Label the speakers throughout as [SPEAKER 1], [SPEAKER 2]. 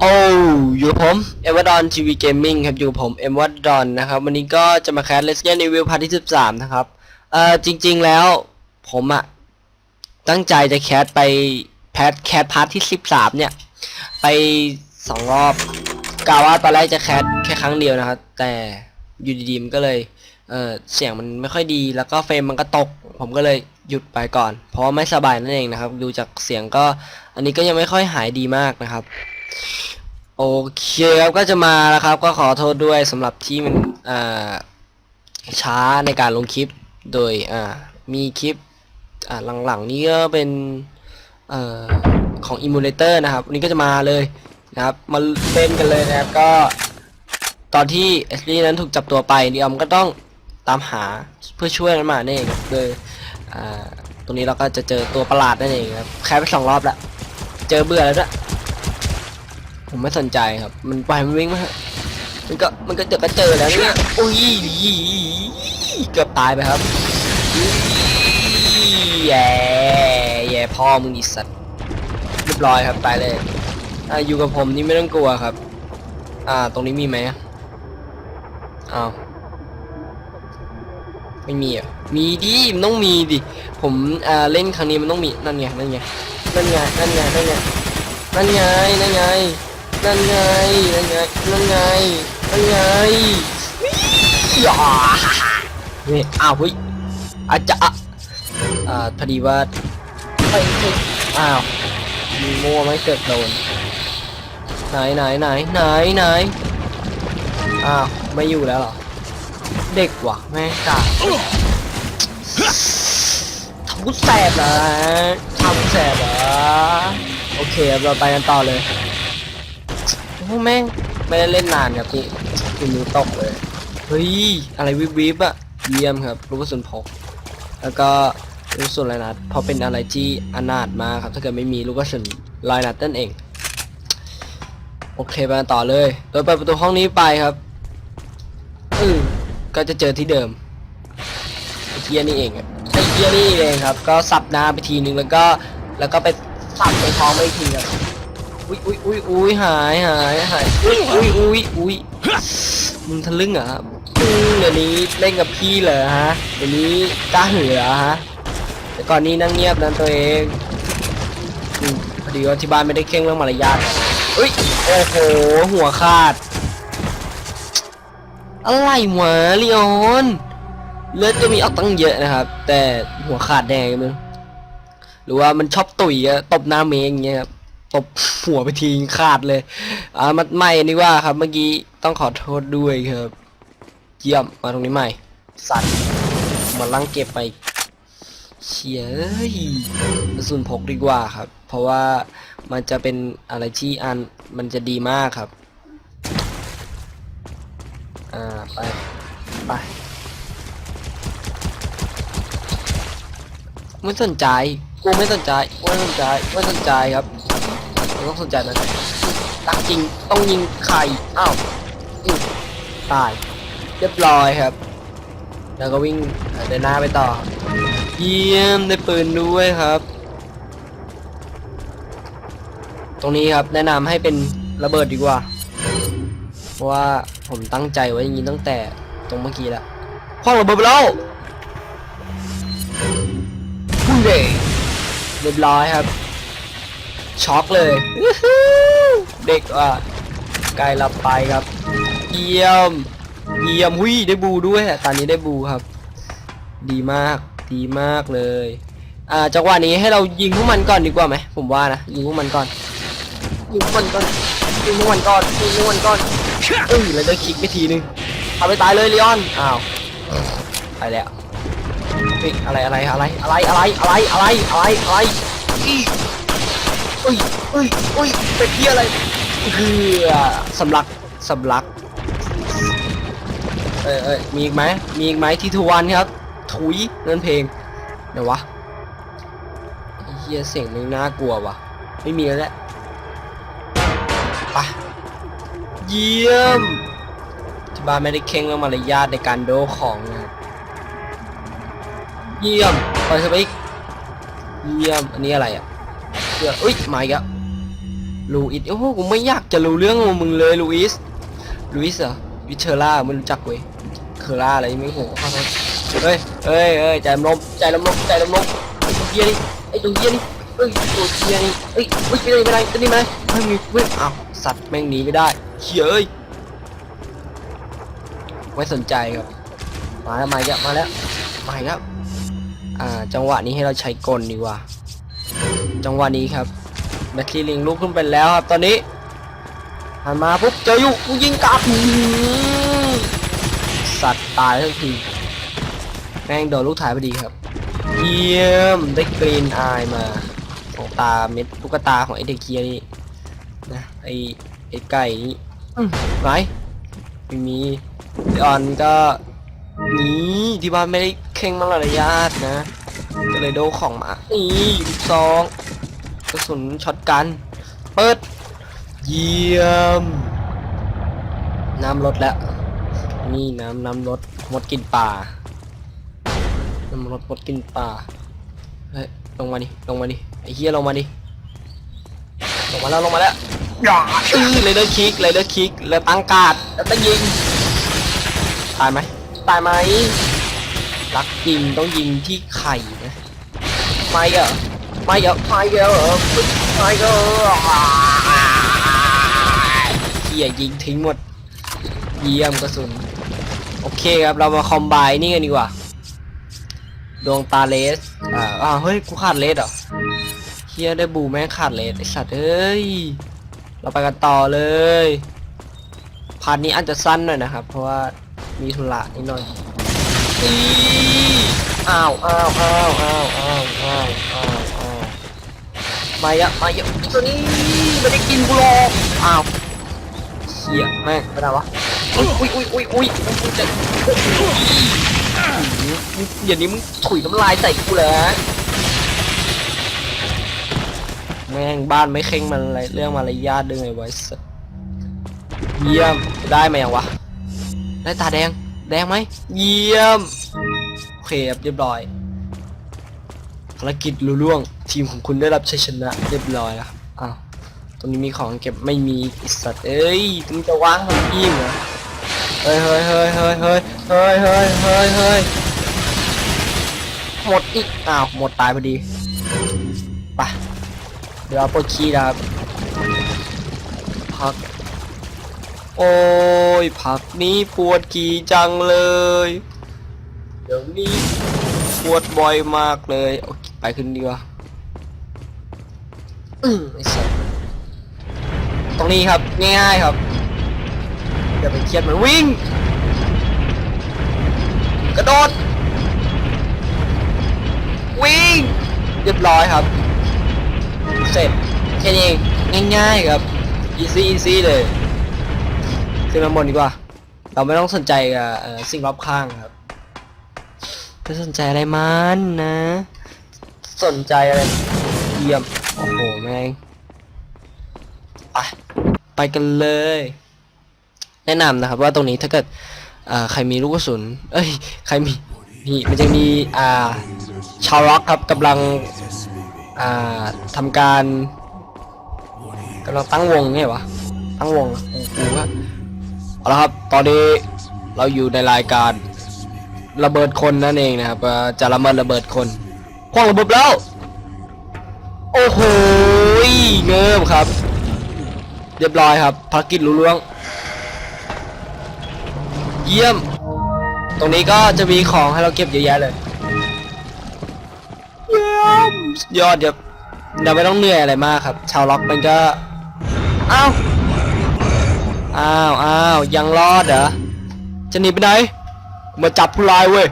[SPEAKER 1] โอ้อยู่ผมเอเวอร์ดอนทีวีเกมมิ่งครับอยู่ผมเอเวอร์ดอนนะครับวันนี้ก็จะมาแคสเลสเกนรีวิวพาร์ทที่สิบสามนะครับเอ่อจริง ๆแล้วผมอะตั้งใจจะแคสไปแพทแคสพาร์ทที่สิบสามเนี่ย ไปสองรอบกะว่าตอนแรกจะแคสแค่ครั้งเดียวนะครับ แต่อยู่ดีๆมันก็เลยเออเสียงมันไม่ค่อยดีแล้วก็เฟรมมันก็ตก ผมก็เลยหยุดไปก่อน เพราะไม่สบายนั่นเองนะครับ ดูจากเสียงก็ อันนี้ก็ยังไม่ค่อยหายดีมากนะครับ โอเคครับก็จะมาแล้วครับ ก็ขอโทษด้วยสำหรับที่มันอ่าช้าในการลงคลิปโดยอ่ามีคลิปอ่าหลังๆนี้ก็เป็นอ่อของ Emulator นะครับวันนี้ก็จะมาเลยนะครับมาเล่นกันเลยนะครับก็ตอนที่เอสลีนั้นถูกจับตัวไปดิออมก็ต้องตามหาเพื่อช่วยมันมาเนั่นเองครับโดยอ่าตรงนี้เราก็จะเจอตัวประหลาดนั่นเองครับแค่ไปสองรอบแล้วเจอเบื่อแล้วด้วย ผมไม่สนใจครับ มันไปมันวิ่งมามันก็มันก็เจอก็เจอแล้วเนี่ยอุ้ยเกือบตายไปครับแย่แย่พ่อมึงดิสัตว์เรียบร้อยครับตายเลยอ่าอยู่กับผมนี่ไม่ต้องกลัวครับ อ่า ตรงนี้มีไหมอะอ้าวไม่มีอะมีดิมันต้องมีดิผมอ่าเล่นครั้งนี้มันต้องมีนั่นไงนั่นไงนั่นไงนั่นไงนั่นไงนั่นไงนั่นไง นั่นไงนั่นไงนั่นไงนั่นไงอย่านี่อ้าวเฮ้ยอาจจะอ่าพอดีว่าเฮ้ยเฮ้ยอ้าวมีมัวไม่เกิดโดนไหนไหนไหนไหนไหนอ้าวไม่อยู่แล้วเหรอเด็กว่ะแม่งกาทำกูแสบเหรอทำกูแสบเหรอโอเคเราไปกันต่อเลย โอ้แม่งไม่ได้เล่นนานครับพี่คือมือตกเลย เฮ้ย อะไรวิบวิบอะเยี่ยมครับลูกกระสุนพก แล้วก็ลูกกระสุนลอยนัดเพราะเป็นอะไรที่อนาถมากครับถ้าเกิดไม่มีลูกกระสุนลอยนัดนั่นเอง โอเคไปกันต่อเลย โดยเปิดประตูห้องนี้ไปครับอือก็จะเจอที่เดิมไอเทียนี่เองไอเทียนี่เองครับ ก็สับน้าไปทีนึงแล้วก็แล้วก็ไปสับในท้องไปอีกทีครับ อุ้ยอุ้ยอุ้ยอุ้ยหายหายหายอุ้ยอุ้ยอุ้ยอุ้ยมึงทะลึ่งเหรอครับเดี๋ยวนี้เล่นกับพี่เหรอฮะเดี๋ยวนี้กล้าหือเหรอฮะแต่ก่อนนี้นั่งเงียบนั่นตัวเองพอดีว่าที่บ้านไม่ได้เคร่งเรื่องมารยาทอุ้ยโอ้โหหัวขาด อะไรวะลีออนเลือดก็มีเอาตั้งเยอะนะครับ แต่หัวขาดแดงมึงหรือว่ามันชอบตุ๋ยอะตบหน้าเมงอย่างเงี้ยครับ ตบหัวไปทีขาดเลยอ่ามาใหม่นี่ว่าครับเมื่อกี้ต้องขอโทษด้วยครับ เยี่ยมมาตรงนี้ใหม่ สัตว์มาลังเก็บไปเชียเอ้ยกระสุนพกดีกว่าครับ เพราะว่ามันจะเป็นอะไรที่อันมันจะดีมากครับ อ่าไปไปไม่สนใจกูไม่สนใจไม่สนใจไม่สนใจครับ เราต้องสนใจนะตักจริงต้องยิงไข่อ้าวอื้อตาย เรียบร้อยครับ แล้วก็วิ่งเอ่อเดินหน้าไปต่อ เยี่ยมได้ปืนด้วยครับ ตรงนี้ครับแนะนำให้เป็นระเบิดดีกว่า เพราะว่าผมตั้งใจไว้อย่างนี้ตั้งแต่ตรงเมื่อกี้แล้วคว้างระเบิดไปแล้วพุ่งเดเรียบร้อยครับ ช็อกเลยอื้อหือเด็กอะไกลหลับไปครับ เยี่ยม เยี่ยมหุยได้บูด้วยอะตอนนี้ได้บูครับ ดีมาก ดีมากเลย อ่าจังหวะนี้ให้เรายิงพวกมันก่อนดีกว่าไหม ผมว่านะ ยิงพวกมันก่อน ยิงพวกมันก่อน ยิงพวกมันก่อน ยิงพวกมันก่อนเอ้ยแล้วจะคลิกไปทีนึงเอาไปตายเลยลีออน อ้าวไปแล้วเฮ้ยอะไรอะไรอะไรอะไรอะไรอะไรอะไรอะไร อุ้ยอุ้ยอุ้ยเป็นที่อะไรคือสำลักสำลักเออเออมีอีกไหมมีอีกไหมทีทวันครับ ถุยนั่นเพลงเดี๋ยววะเฮียเสียงมึงน่ากลัววะไม่มีแล้วแหละไปเยี่ยมที่บ้านไม่ได้เข่งเรื่องมารยาทในการโดของนะเยี่ยมไปสไปกเยี่ยมอันนี้อะไรอะ พื่ออุ้ยมาอีกแล้วลูอิสโอ้โหกูไม่อยากจะรู้เรื่องของมึงเลยลูอิสลูอิสเหรอวิเชอร่าไม่รู้จักเว้ยเคอร่าอะไรไม่โหเฮ้ยเฮ้ยเฮ้ยใจลมใจลมลมใจลมลมไอ้ตัวเฮียนี่ไอ้ตัวเฮียนี่เอ้ยตัวเฮียนี่เอ้ยเฮ้ยไปไหนไปไหนไปไหนไปไหนไม่มีเว้ยอ้าวสัตว์แม่งหนีไม่ได้เฮียเอ้ยไม่สนใจครับมาแล้วมาแล้วมาแล้วมาแล้วอ่าจังหวะนี้ให้เราใช้กลดีกว่า จังหวะนี้ครับแบตซีลิงลุกขึ้นไปแล้วครับตอนนี้หันมาปุ๊บเจออยู่กูยิงกลับสัตว์ตายทันทีแม่งโดนลูกถ่ายพอดีครับ เยี่ยมได้กรีนอายมาของตาเม็ดลูกตาของไอเด็กเคียนี่นะไอไอไก่นี่ไหนไม่มีอออนก็หนีที่บ้านไม่ได้เข่งมารยาทนะ ก็เลยโดของมานี่ลูกซองกระสุนช็อตกัน เปิด เยี่ยม น้ำลดแล้ว นี่น้ำน้ำลดหมดกินป่า น้ำลดหมดกินป่า เฮ้ย ลงมาดิ ลงมาดิ ไอ้เฮียลงมาดิ ลงมาแล้วลงมาแล้วอื้อเลยเดอร์คิกเลยเดอร์คิกแล้วตั้งกาดแล้วตั้งยิง ตายไหม ตายไหม รักจริงต้องยิงที่ไข่นะไม่อะไม่อะไม่อะไม่อะเฮียยิงทิ้งหมด เยี่ยมกระสุน โอเคครับเรามาคอมไบนี่กันดีกว่า ดวงตาเลส อ่าอ่าเฮ้ย กูขาดเลสเหรอเฮียได้บูแม่งขาดเลสไอสัตว์เอ้ย เราไปกันต่อเลยพาร์ทนี้อาจจะสั้นหน่อยนะครับ เพราะว่ามีธุระนิดหน่อย อีอ้าวอ้าวอ้าวอ้าวอ้าวอ้าวอ้าวอ้าวมาเยอะมาเยอะตัวนี้ไม่ได้กินกูหรอกอ้าวเหี้ยแม่งไปไหนวะอุ้ยอุ้ยอุ้ยอุ้ยอุ้ยอุ้ยจะอย่างนี้มึงถุยน้ำลายใส่กูเหรอแม่งบ้านไม่เข่งมันอะไรเรื่องมารยาทดึงไอ้ไว้สัสเยี่ยมได้ไหมยังวะได้ตาแดง แดงไหม เยี่ยม โอเคครับเรียบร้อย ภารกิจลุล่วง ทีมของคุณได้รับชัยชนะ เรียบร้อยแล้วครับ อ้าว ตรงนี้มีของเก็บไม่มีไอสัตเอ้ยมึงจะวางทำยิ่งเหรอ เฮ้ยเฮ้ยเฮ้ยเฮ้ยเฮ้ยเฮ้ยเฮ้ยเฮ้ยเฮ้ยหมดอีก อ้าว หมดตายพอดีไปเดี๋ยวเอาปวดขี้นะครับพัก โอ้ยผักนี้ปวดกี่จังเลย เดี๋ยวนี้ปวดบ่อยมากเลยโอเคไปขึ้นดีกว่าอืมไอ้สัสตรงนี้ครับง่ายๆครับอย่าไปเครียดมันวิ่ง กระโดด วิ่งเรียบร้อยครับ เสร็จแค่นี้งง่ายๆครับ easy easy เลย ขึ้นมาบนดีกว่า เราไม่ต้องสนใจกับสิ่งรอบข้างครับไม่สนใจอะไรมันนะ สนใจอะไรเยี่ยมโอ้โหแม่งไปไปกันเลย แนะนำนะครับว่าตรงนี้ถ้าเกิดใครมีลูกกระสุน เอ้ย ใครมีนี่มันจะมีอ่าชาวร็อกครับกำลังอ่าทำการกำลังตั้งวงไงวะตั้งวงอะกูกูว่า เอาละครับตอนนี้เราอยู่ในรายการระเบิดคนนั่นเองนะครับเอ่อจะระเบิดระเบิดคนคว้างระเบิดแล้ว โอ้โหเงิบครับ เรียบร้อยครับภารกิจลุล่วง เยี่ยม ตรงนี้ก็จะมีของให้เราเก็บเยอะแยะเลย เยี่ยมยอดเดี๋ยวเราไม่ต้องเหนื่อยอะไรมากครับ ชาวล็อกมันก็อ้าว อ้าวอ้าวยังรอดเหรอ จะหนีไปไหน มาจับผู้ร้ายเว้ย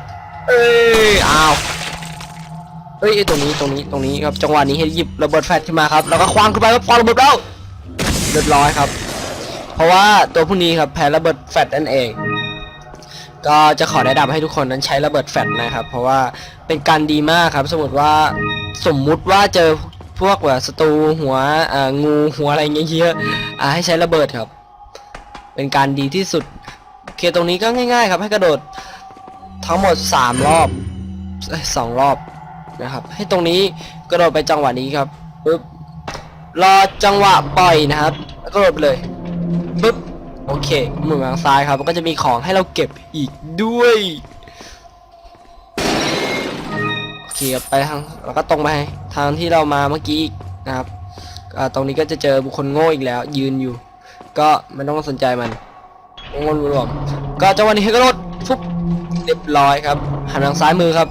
[SPEAKER 1] เอ้ยอ้าวเฮ้ยตรงนี้ตรงนี้ตรงนี้ครับจังหวะนี้ให้หยิบระเบิดแฟลชขึ้นมาครับแล้วก็คว้างขึ้นไปแล้วคว้างระเบิดแล้วเรียบร้อยครับ เพราะว่าตัวผู้นี้ครับแพ้ระเบิดแฟลชนั่นเอง ก็จะขอแนะนำให้ทุกคนนั้นใช้ระเบิดแฟลชนะครับ เพราะว่าเป็นการดีมากครับ สมมติว่าสมมุติว่าเจอพวกแบบศัตรูหัวงูหัวอะไรเงี้ยเยอะให้ใช้ระเบิดครับ เป็นการดีที่สุดโอเคตรงนี้ก็ง่าย ๆ ครับ ให้กระโดดทั้งหมด 3 รอบสองรอบนะครับ ให้ตรงนี้กระโดดไปจังหวะนี้ครับปุ๊บรอจังหวะปล่อยนะครับแล้วก็โดดไปเลยปึ๊บโอเคมุนไปทางซ้ายครับก็จะมีของให้เราเก็บอีกด้วยโอเคไปทางแล้วก็ตรงไปทางที่เรามาเมื่อกี้นะครับตรงนี้ก็จะเจอบุคคลโง่อีกแล้ว ยืนอยู่ ก็ไม่ต้องสนใจมันงงรวมก็จังหวะนี้ให้กระโดดฟุบเรียบร้อยครับหันทางซ้ายมือครับ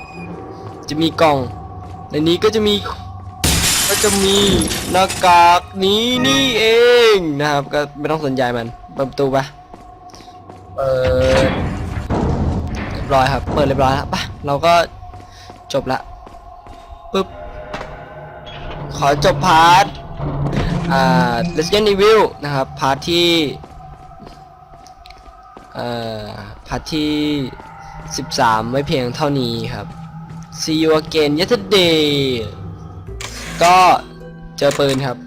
[SPEAKER 1] จะมีกล่อง ในนี้ก็จะมีก็จะมีหน้ากากนี้นี่เองนะครับ ก็ไม่ต้องสนใจมันเปิดประตูไปเปิดเรียบร้อยครับ เปิดเรียบร้อยแล้วปะเราก็จบละปึ๊บขอจบพาร์ท อ่า Resident Evil นะครับ พาร์ทที่เอ่อพาร์ทที่ 13 ไว้เพียงเท่านี้ครับ See you again yesterday ก็เจอปืนครับ